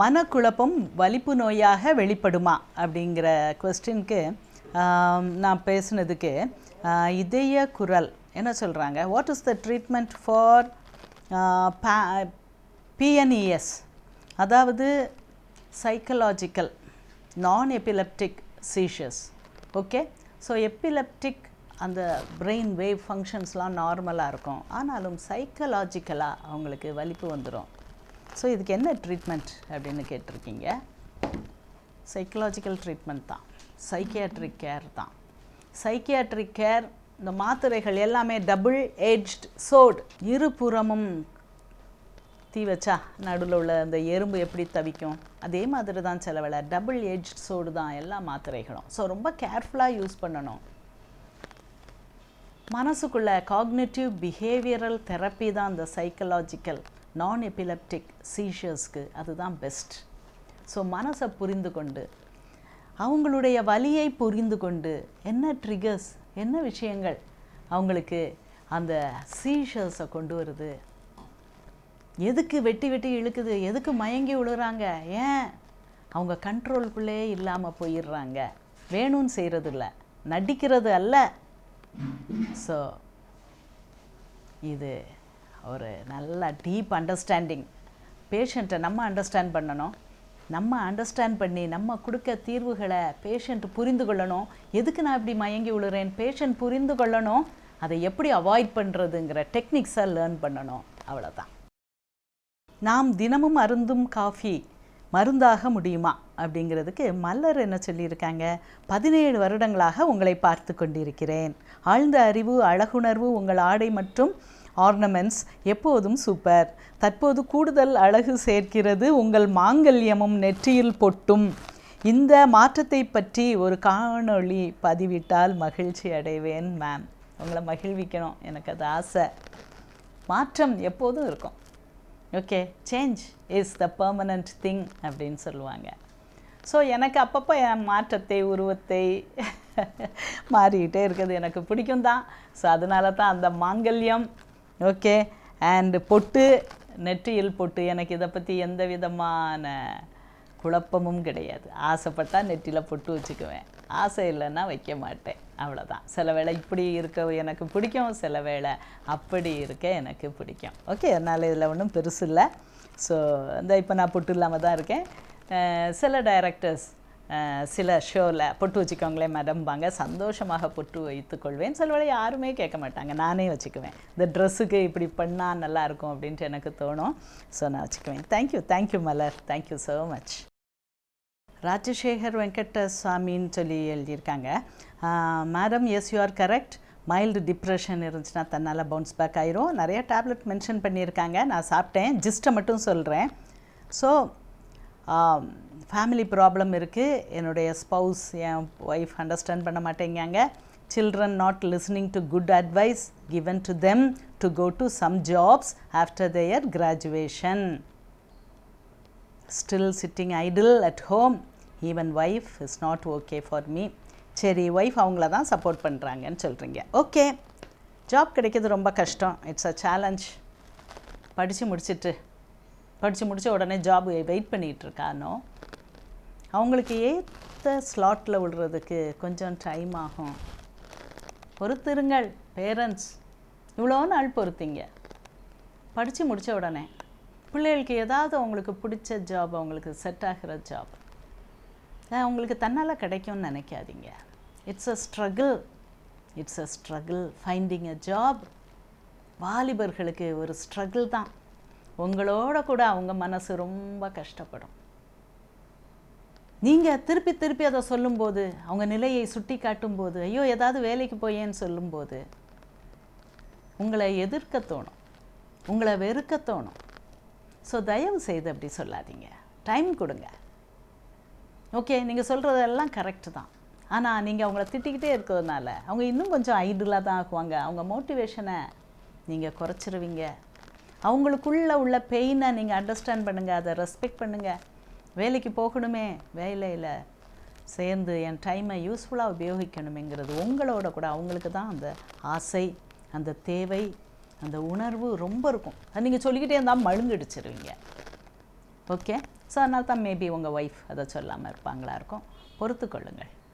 மனக்குழப்பம் வலிப்பு நோயாக வெளிப்படுமா? அப்படிங்கிற கொஸ்டினுக்கு நான் பேசுனதுக்கு இதய குரல் என்ன சொல்கிறாங்க what is the treatment for PNES அதாவது சைக்கலாஜிக்கல் நான் எபிலெப்டிக் சீஷஸ் ஓகே ஸோ எபிலெப்டிக் அந்த பிரெயின் வேவ் ஃபங்க்ஷன்ஸ்லாம் நார்மலாக இருக்கும். ஆனாலும் சைக்கலாஜிக்கலாக அவங்களுக்கு வலிப்பு வந்துடும் ஸோ இதுக்கு என்ன ட்ரீட்மெண்ட் அப்படின்னு கேட்டிருக்கீங்க? சைக்கலாஜிக்கல் ட்ரீட்மெண்ட் தான். சைக்கியாட்ரிக் கேர் தான். சைக்கியாட்ரிக் கேர் இந்த மாத்திரைகள் எல்லாமே டபுள் ஏஜ்ட் சோடு இருபுறமும் தீ வச்சா நடுவில் உள்ள அந்த எறும்பு எப்படி தவிக்கும்? அதே மாதிரி தான் சில டபுள் ஏஜ் சோடு தான் எல்லா மாத்திரைகளும். ஸோ ரொம்ப கேர்ஃபுல்லாக யூஸ் பண்ணணும். மனசுக்குள்ள காக்னேட்டிவ் பிஹேவியரல் தெரப்பி தான் இந்த சைக்கலாஜிக்கல் நான் எபிலெப்டிக் சீஷர்ஸ்க்கு அதுதான் பெஸ்ட் ஸோ மனசை புரிந்து கொண்டு அவங்களுடைய வலியை புரிந்து கொண்டு என்ன ட்ரிகர்ஸ் என்ன விஷயங்கள் அவங்களுக்கு அந்த சீஷர்ஸை கொண்டு வருது? எதுக்கு வெட்டி வெட்டி இழுக்குது? எதுக்கு மயங்கி விழுறாங்க ஏன்? அவங்க கண்ட்ரோலுக்குள்ளே இல்லாமல் போயிடுறாங்க. வேணும்னு செய்கிறதில்ல நடிக்கிறது அல்ல. ஸோ இது ஒரு நல்ல டீப் அண்டர்ஸ்டாண்டிங் பேஷண்ட்டை நம்ம அண்டர்ஸ்டாண்ட் பண்ணணும். நம்ம அண்டர்ஸ்டாண்ட் பண்ணி நம்ம கொடுக்க தீர்வுகளை பேஷண்ட் புரிந்து கொள்ளணும். எதுக்கு நான் இப்படி மயங்கி விழுறேன் பேஷண்ட் புரிந்து கொள்ளணும். அதை எப்படி அவாய்ட் பண்ணுறதுங்கிற டெக்னிக்ஸை லேர்ன் பண்ணணும். அவ்வளோதான் நாம் தினமும் அருந்தும் காஃபி மருந்தாக முடியுமா? அப்படிங்கிறதுக்கு மல்லர் என்ன சொல்லியிருக்காங்க? பதினேழு வருடங்களாக உங்களை பார்த்து கொண்டிருக்கிறேன். ஆழ்ந்த அறிவு அழகுணர்வு உங்கள் ஆடை மற்றும் ஆர்னமெண்ட்ஸ் எப்போதும் சூப்பர். தற்போது கூடுதல் அழகு சேர்க்கிறது உங்கள் மாங்கல்யமும் நெற்றியில் பொட்டும். இந்த மாற்றத்தை பற்றி ஒரு காணொளி பதிவிட்டால் மகிழ்ச்சி அடைவேன் மேம் உங்களை மகிழ்விக்கணும். எனக்கு அது ஆசை. மாற்றம் எப்போதும் இருக்கும். Okay change is the permanent thing அப்படின்னு சொல்லுவாங்க. ஸோ எனக்கு அப்பப்போ என் மாற்றத்தை உருவத்தை மாறிக்கிட்டே இருக்கிறது எனக்கு பிடிக்கும் தான் ஸோ அதனால தான் அந்த மாங்கல்யம் ஓகே அண்டு பொட்டு நெற்றியில் பொட்டு எனக்கு இதை பற்றி எந்த விதமான குழப்பமும் கிடையாது. ஆசைப்பட்டால் நெற்றியில் பொட்டு வச்சுக்குவேன். ஆசை இல்லைன்னா வைக்க மாட்டேன். அவ்வளோதான் சில வேளை இப்படி இருக்க எனக்கு பிடிக்கும். சில வேளை அப்படி இருக்க எனக்கு பிடிக்கும். ஓகே அதனால் இதில் ஒன்றும் பெருசு இல்லை. ஸோ இந்த இப்போ நான் பொட்டு இல்லாமல் தான் இருக்கேன். சில டைரக்டர்ஸ் சில ஷோவில் பொட்டு வச்சுக்கோங்களேன் மேடம்பாங்க சந்தோஷமாக பொட்டு வைத்துக்கொள்வேன் சில வேளை யாருமே கேட்க மாட்டாங்க. நானே வச்சுக்குவேன். இந்த ட்ரெஸ்ஸுக்கு இப்படி பண்ணால் நல்லாயிருக்கும் அப்படின்ட்டு எனக்கு தோணும். ஸோ நான் வச்சுக்குவேன். Thank you thank you Malar. Thank you so much Rajasekar வெங்கடசாமின்னு சொல்லி எழுதியிருக்காங்க. Madam yes you are correct mild depression இருந்துச்சுன்னா தன்னால் பவுன்ஸ் பேக் ஆயிரும். நிறைய டேப்லெட் மென்ஷன் பண்ணியிருக்காங்க. நான் சாப்பிட்டேன். ஜிஸ்ட்டை மட்டும் சொல்கிறேன் ஸோ ஃபேமிலி ப்ராப்ளம் இருக்குது என்னுடைய ஸ்பௌஸ் என் ஒய்ஃப் அண்டர்ஸ்டாண்ட் பண்ண மாட்டேங்காங்க children not listening to good advice given to them to go to some jobs after their graduation still sitting idle at home even wife is not okay for me சரி wife அவங்கள தான் support பண்ணுறாங்கன்னு சொல்கிறீங்க okay job கிடைக்கிறது ரொம்ப கஷ்டம். It's a challenge படித்து முடிச்சுட்டு படித்து முடித்த உடனே ஜாப் வெயிட் பண்ணிகிட்டு இருக்கானோ? அவங்களுக்கு ஏற்ற ஸ்லாட்டில் விடுறதுக்கு கொஞ்சம் டைம் ஆகும். பொறுத்திருங்கள் பேரண்ட்ஸ் இவ்வளோ நாள் பொறுத்தீங்க. படித்து முடித்த உடனே பிள்ளைகளுக்கு ஏதாவது அவங்களுக்கு பிடிச்ச ஜாப் அவங்களுக்கு செட் ஆகிற ஜாப் அவங்களுக்கு தன்னால் கிடைக்கும்னு நினைக்காதீங்க. It's a struggle it's a struggle finding a job வாலிபர்களுக்கு ஒரு ஸ்ட்ரகிள் தான். உங்களோட கூட அவங்க மனசு ரொம்ப கஷ்டப்படும். நீங்கள் திருப்பி திருப்பி அதை சொல்லும்போது அவங்க நிலையை சுட்டி காட்டும்போது ஐயோ ஏதாவது வேலைக்கு போயேன்னு சொல்லும்போது உங்களை எதிர்க்க தோணும். உங்களை வெறுக்க தோணும். ஸோ தயவு செய்து அப்படி சொல்லாதீங்க. டைம் கொடுங்க. ஓகே நீங்கள் சொல்கிறதெல்லாம் கரெக்டு தான். ஆனால் நீங்கள் அவங்கள திட்டிக்கிட்டே இருக்கிறதுனால அவங்க இன்னும் கொஞ்சம் ஐடியலாக தான் ஆக்குவாங்க. அவங்க மோட்டிவேஷனை நீங்கள் குறைச்சிருவீங்க. அவங்களுக்குள்ள உள்ள பெயினை நீங்கள் அண்டர்ஸ்டாண்ட் பண்ணுங்கள் அதை ரெஸ்பெக்ட் பண்ணுங்கள் வேலைக்கு போகணுமே வேலையில் சேர்ந்து என் டைமை யூஸ்ஃபுல்லாக உபயோகிக்கணுமேங்கிறது உங்களோட கூட அவங்களுக்கு தான் அந்த ஆசை அந்த தேவை அந்த உணர்வு ரொம்ப இருக்கும். அது நீங்கள் சொல்லிக்கிட்டே இருந்தால் மழுங்கடிச்சிருவீங்க. ஓகே ஸோ அதனால தான் மேபி உங்கள் ஒய்ஃப் அதை சொல்லாமல் இருப்பாங்களா இருக்கும். பொறுத்துக்கொள்ளுங்கள்.